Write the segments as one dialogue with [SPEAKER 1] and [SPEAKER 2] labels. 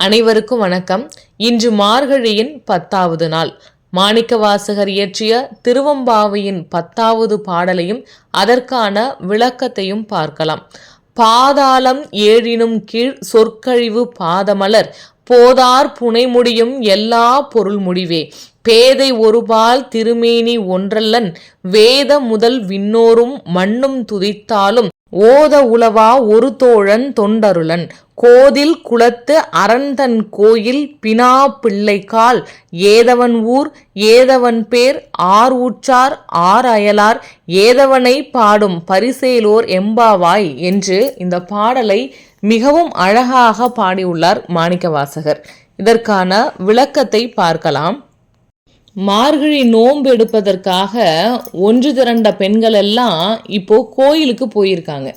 [SPEAKER 1] அனைவருக்கும் வணக்கம். இன்று மார்கழியின் பத்தாவது நாள். மாணிக்கவாசகர் இயற்றிய திருவம்பாவையின் பத்தாவது பாடலையும் அதற்கான விளக்கத்தையும் பார்க்கலாம். பாதாளம் ஏழினும் கீழ் சொற்கழிவு பாதமலர் போதார் புனைமுடியும் எல்லா பொருள் முடிவே பேதை ஒருபால் திருமேனி ஒன்றல்லன் வேத முதல் விண்ணோரும் மண்ணும் துதித்தாலும் ஓத உளவா ஒரு தோழன் தொண்டருளன். கோதில் குளத்து அரண்தன் கோயில் பினா பிள்ளைக்கால் ஏதவன் ஊர் ஏதவன் பேர் ஆர் உற்றார் ஆர் அயலார். ஏதவனை பாடும் பரிசேலோர் எம்பாவாய் என்று இந்த பாடலை மிகவும் அழகாக பாடியுள்ளார் மாணிக்கவாசகர். இதற்கான விளக்கத்தை பார்க்கலாம். மார்கழி நோன்பு எடுப்பதற்காக ஒன்று திரண்ட பெண்கள் எல்லாம் இப்போ கோயிலுக்கு போயிருக்காங்க.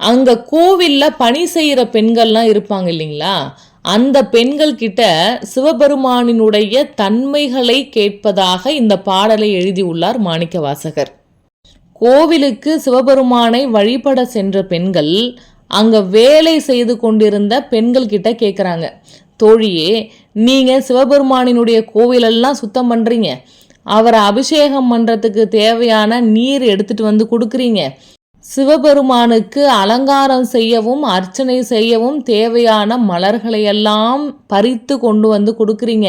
[SPEAKER 1] அங்க கோவில்ல பணி செய்யற பெண்கள்லாம் இருப்பாங்க இல்லைங்களா? அந்த பெண்கள் கிட்ட சிவபெருமானினுடைய தன்மைகளை கேட்பதாக இந்த பாடலை எழுதியுள்ளார் மாணிக்க வாசகர் கோவிலுக்கு சிவபெருமானை வழிபட சென்ற பெண்கள் அங்க வேலை செய்து கொண்டிருந்த பெண்கள் கிட்ட கேட்குறாங்க தோழியே நீங்கள் சிவபெருமானினுடைய கோவிலெல்லாம் சுத்தம் பண்ணுறீங்க அவரை அபிஷேகம் பண்ணுறதுக்கு தேவையான நீர் எடுத்துட்டு வந்து கொடுக்குறீங்க. சிவபெருமானுக்கு அலங்காரம் செய்யவும் அர்ச்சனை செய்யவும் தேவையான மலர்களையெல்லாம் பறித்து கொண்டு வந்து கொடுக்குறீங்க.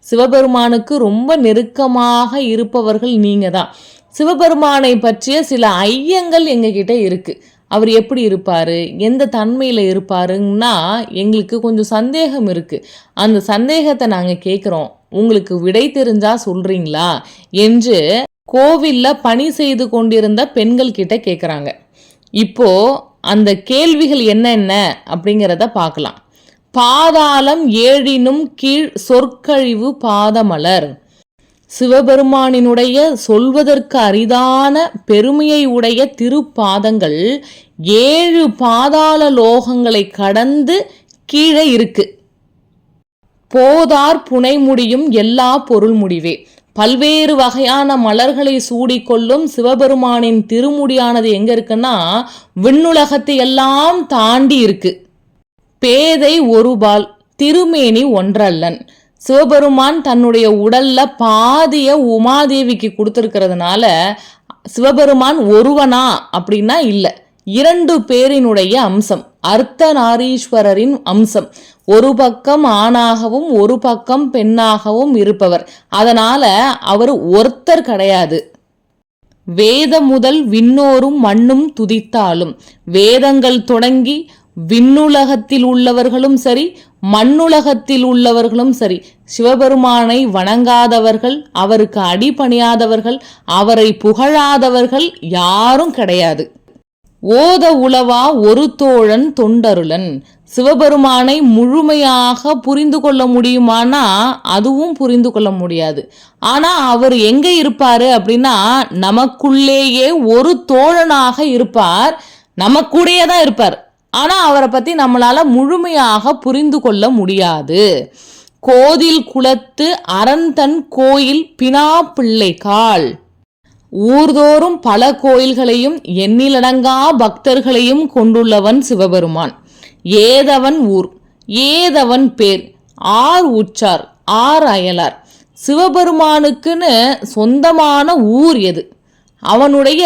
[SPEAKER 1] சிவபெருமானுக்கு ரொம்ப நெருக்கமாக இருப்பவர்கள் நீங்கள் தான் சிவபெருமானை பற்றிய சில ஐயங்கள் எங்ககிட்ட இருக்குது அவர் எப்படி இருப்பார்? எந்த தன்மையில் இருப்பாருன்னா எங்களுக்கு கொஞ்சம் சந்தேகம் இருக்குது அந்த சந்தேகத்தை நாங்கள் கேட்குறோம் உங்களுக்கு விடை தெரிஞ்சால் சொல்கிறீங்களா என்று கோவிலில் பணி செய்து கொண்டிருந்த பெண்கள் கிட்ட கேட்குறாங்க இப்போ அந்த கேள்விகள் என்னென்ன அப்படிங்கிறத பார்க்கலாம் பாதாளம் ஏழினும் கீழ் சொற்கழிவு பாதமலர். சிவபெருமானினுடைய சொல்வதற்கு அரிதான பெருமையை உடைய திருப்பாதங்கள் ஏழு பாதாள லோகங்களை கடந்து கீழே இருக்கு. போதார் புனை முடியும் எல்லா பொருள் முடிவே. பல்வேறு வகையான மலர்களை சூடிக்கொள்ளும் சிவபெருமானின் திருமுடியானது எங்க இருக்குன்னா விண்ணுலகத்தை எல்லாம் தாண்டி இருக்கு. பேதை ஒருபால் திருமேனி ஒன்றல்லன். சிவபெருமான் தன்னுடைய உடல்ல பாதிய உமாதேவிக்கு கொடுத்துருக்கிறதுனால சிவபெருமான் ஒருவனா அப்படின்னா இல்லை. இரண்டு பேரினுடைய அம்சம் அர்த்தநாரீஸ்வரரின் அம்சம். ஒரு பக்கம் ஆணாகவும் ஒரு பக்கம் பெண்ணாகவும் இருப்பவர். அதனால அவர் ஒருத்தர் கிடையாது. வேதம் முதல் விண்ணோரும் மண்ணும் துதித்தாலும். வேதங்கள் தொடங்கி விண்ணுலகத்தில் உள்ளவர்களும் சரி மண்ணுலகத்தில் உள்ளவர்களும் சரி சிவபெருமானை வணங்காதவர்கள் அவருக்கு அடிபணியாதவர்கள் அவரை புகழாதவர்கள் யாரும் கிடையாது. ஓத உளவா ஒரு தோழன் தொண்டருளன். சிவபெருமானை முழுமையாக புரிந்து கொள்ள முடியுமானா அதுவும் புரிந்து கொள்ள முடியாது. ஆனா அவர் எங்க இருப்பாரு அப்படின்னா நமக்குள்ளேயே ஒரு தோழனாக இருப்பார் நமக்கூடயே தான் இருப்பார். ஆனால் அவரை பற்றி நம்மளால் முழுமையாக புரிந்து கொள்ள முடியாது. கோதில் குலத்து அரந்தன் கோயில் பினா பிள்ளைகால் ஊர்தோறும் பல கோயில்களையும் எண்ணிலடங்கா பக்தர்களையும் கொண்டுள்ளவன் சிவபெருமான். ஏதவன் ஊர் ஏதவன் பேர் ஆர் உச்சார் ஆர் அயலார். சிவபெருமானுக்குன்னு சொந்தமான ஊர் எது? அவனுடைய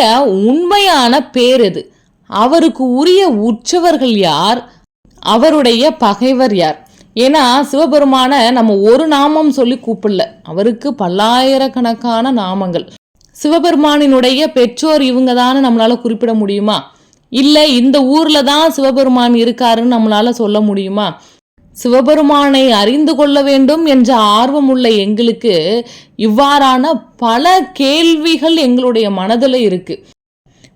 [SPEAKER 1] உண்மையான பேர் எது? அவருக்கு உரிய உற்சவர்கள் யார்? அவருடைய பகைவர் யார்? ஏன்னா சிவபெருமான நம்ம ஒரு நாமம் சொல்லி கூப்பிடல. அவருக்கு பல்லாயிரக்கணக்கான நாமங்கள். சிவபெருமானினுடைய பெற்றோர் இவங்க தானே நம்மளால குறிப்பிட முடியுமா? இல்லை இந்த ஊர்ல தான் சிவபெருமான் இருக்காருன்னு நம்மளால சொல்ல முடியுமா? சிவபெருமானை அறிந்து கொள்ள வேண்டும் என்ற ஆர்வம் உள்ள எங்களுக்கு இவ்வாறான பல கேள்விகள் எங்களுடைய மனதில் இருக்கு.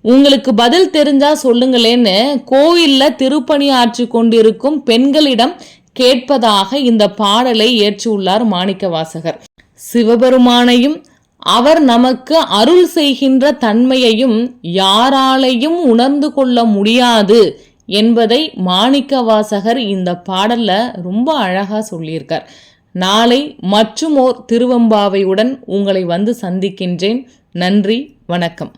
[SPEAKER 1] உங்களுக்கு பதில் தெரிஞ்சா சொல்லுங்களேன்னு கோயிலில் திருப்பணி ஆற்றி கொண்டிருக்கும் பெண்களிடம் கேட்பதாக இந்த பாடலை ஏற்றியுள்ளார் மாணிக்க வாசகர் சிவபெருமானையும் அவர் நமக்கு அருள் செய்கின்ற தன்மையையும் யாராலையும் உணர்ந்து கொள்ள முடியாது என்பதை மாணிக்க வாசகர் இந்த பாடல்ல ரொம்ப அழகா சொல்லியிருக்கார். நாளை மற்றும் ஓர் திருவம்பாவையுடன் உங்களை வந்து சந்திக்கின்றேன். நன்றி வணக்கம்.